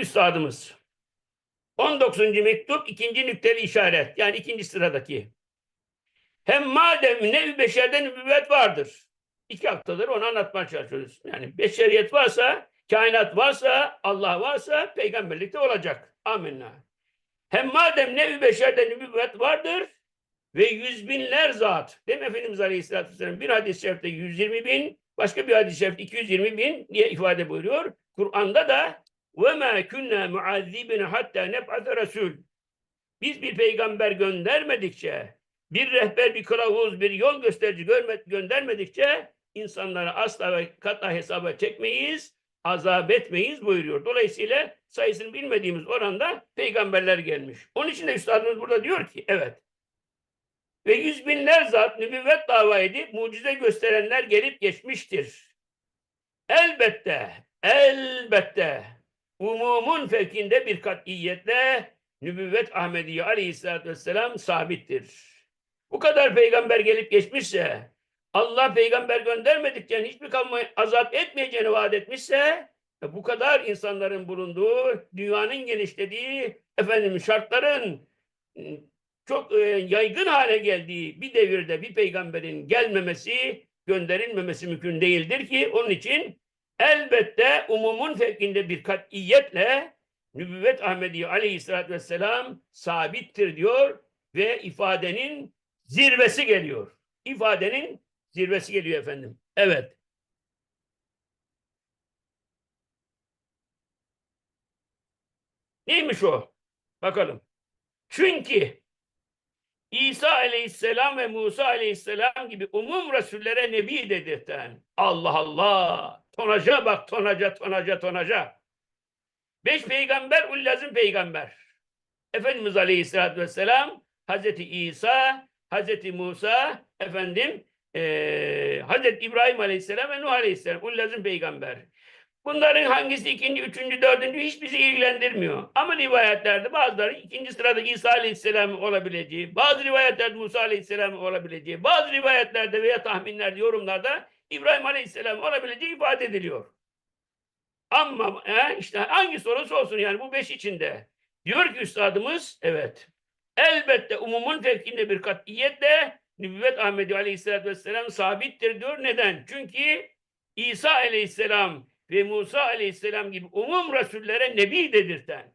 üstadımız 19. mektup ikinci nükteli işaret yani ikinci sıradaki. Hem madem nev beşerden nübüvvet vardır. İki haftadır onu anlatmaya çalışıyoruz. Yani beşeriyet varsa, kainat varsa, Allah varsa peygamberlik de olacak. Amenna. Hem madem nev beşerden nübüvvet vardır ve yüz binler zat. Değil mi Efendimiz Aleyhisselatü Vesselam? Bir hadis-i şerifte 120 bin, başka bir hadis-i şerifte 220 bin diye ifade buyuruyor. Kur'an'da da ve ma kunna muazzibin hatta neb'ate resul. Biz bir peygamber göndermedikçe, bir rehber, bir kılavuz, bir yol gösterici göndermedikçe insanları asla ve kata hesaba çekmeyiz, azap etmeyiz buyuruyor. Dolayısıyla sayısını bilmediğimiz oranda peygamberler gelmiş. Onun için de üstadımız burada diyor ki evet. Ve yüz binler zat nübüvvet dava edip mucize gösterenler gelip geçmiştir. Elbette, elbette umumun fevkinde bir katiyetle nübüvvet Ahmediye aleyhissalatü vesselam sabittir. Bu kadar peygamber gelip geçmişse, Allah peygamber göndermedikçe hiçbir kavmi azap etmeyeceğini vaat etmişse, e, bu kadar insanların bulunduğu, dünyanın genişlediği, efendim şartların e, çok e, yaygın hale geldiği bir devirde bir peygamberin gelmemesi, gönderilmemesi mümkün değildir ki onun için elbette umumun fevkinde bir katiyetle nübüvvet Ahmediye aleyhissalatü vesselam sabittir diyor ve ifadenin zirvesi geliyor. İfadenin zirvesi geliyor efendim. Evet. Neymiş o? Bakalım. Çünkü İsa aleyhisselam ve Musa aleyhisselam gibi umum Resullere nebi dedirten. Allah Allah. Tonaja bak tonaja tonaja tonaja. Beş peygamber ullazım peygamber. Efendimiz aleyhisselatü vesselam Hazreti İsa, Hazreti Musa, efendim eee Hazreti İbrahim aleyhisselam ve Nuh aleyhisselam ullazım peygamber. Bunların hangisi ikinci, üçüncü, dördüncü hiç bizi ilgilendirmiyor. Ama rivayetlerde bazıları ikinci sırada İsa Aleyhisselam olabileceği, bazı rivayetlerde Musa Aleyhisselam olabileceği, bazı rivayetlerde veya tahminlerde, yorumlarda İbrahim Aleyhisselam olabileceği ifade ediliyor. Ama e, işte hangi sorusu olsun yani bu beş içinde. Diyor ki üstadımız, evet, elbette umumun fevkinde bir katiyetle Nübüvvet Ahmedi Aleyhisselatü Vesselam sabittir diyor. Neden? Çünkü İsa Aleyhisselam ve Musa Aleyhisselam gibi umum Resullere nebi dedirten